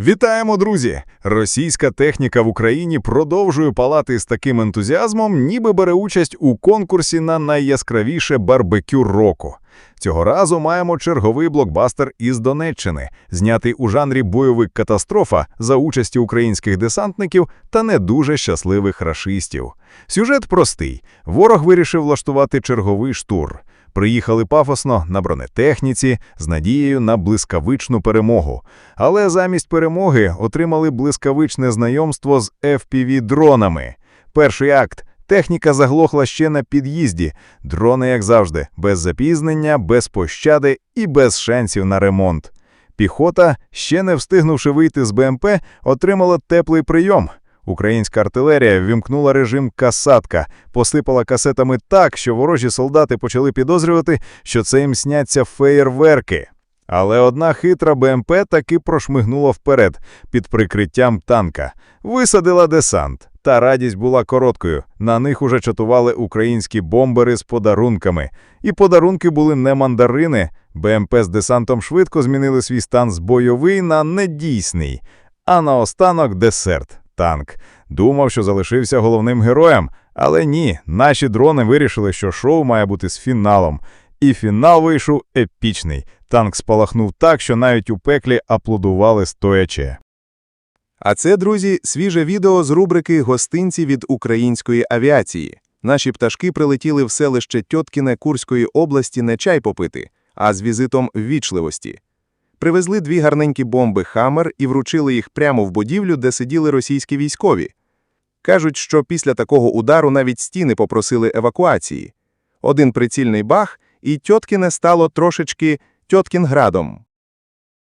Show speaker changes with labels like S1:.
S1: Вітаємо, друзі! Російська техніка в Україні продовжує палати з таким ентузіазмом, ніби бере участь у конкурсі на найяскравіше барбекю року. Цього разу маємо черговий блокбастер із Донеччини, знятий у жанрі бойовик катастрофа за участі українських десантників та не дуже щасливих рашистів. Сюжет простий: ворог вирішив влаштувати черговий штур. Приїхали пафосно на бронетехніці з надією на блискавичну перемогу. Але замість перемоги отримали блискавичне знайомство з FPV-дронами. Перший акт. Техніка заглохла ще на під'їзді. Дрони, як завжди, без запізнення, без пощади і без шансів на ремонт. Піхота, ще не встигнувши вийти з БМП, отримала теплий прийом. Українська артилерія ввімкнула режим «касатка», посипала касетами так, що ворожі солдати почали підозрювати, що це їм сняться феєрверки. Але одна хитра БМП таки прошмигнула вперед під прикриттям танка, висадила десант. Та радість була короткою. На них уже чатували українські бомбери з подарунками. І подарунки були не мандарини. БМП з десантом швидко змінили свій стан з бойовий на недійсний. А наостанок десерт танк. Думав, що залишився головним героєм, але ні, наші дрони вирішили, що шоу має бути з фіналом. І фінал вийшов епічний. Танк спалахнув так, що навіть у пеклі аплодували стоячи.
S2: А це, друзі, свіже відео з рубрики «Гостинці від української авіації». Наші пташки прилетіли в селище Тьоткіне Курської області не чай попити, а з візитом ввічливості. Привезли дві гарненькі бомби «Хаммер» і вручили їх прямо в будівлю, де сиділи російські військові. Кажуть, що після такого удару навіть стіни попросили евакуації. Один прицільний бах, і Тьоткіне стало трошечки Тьоткінградом.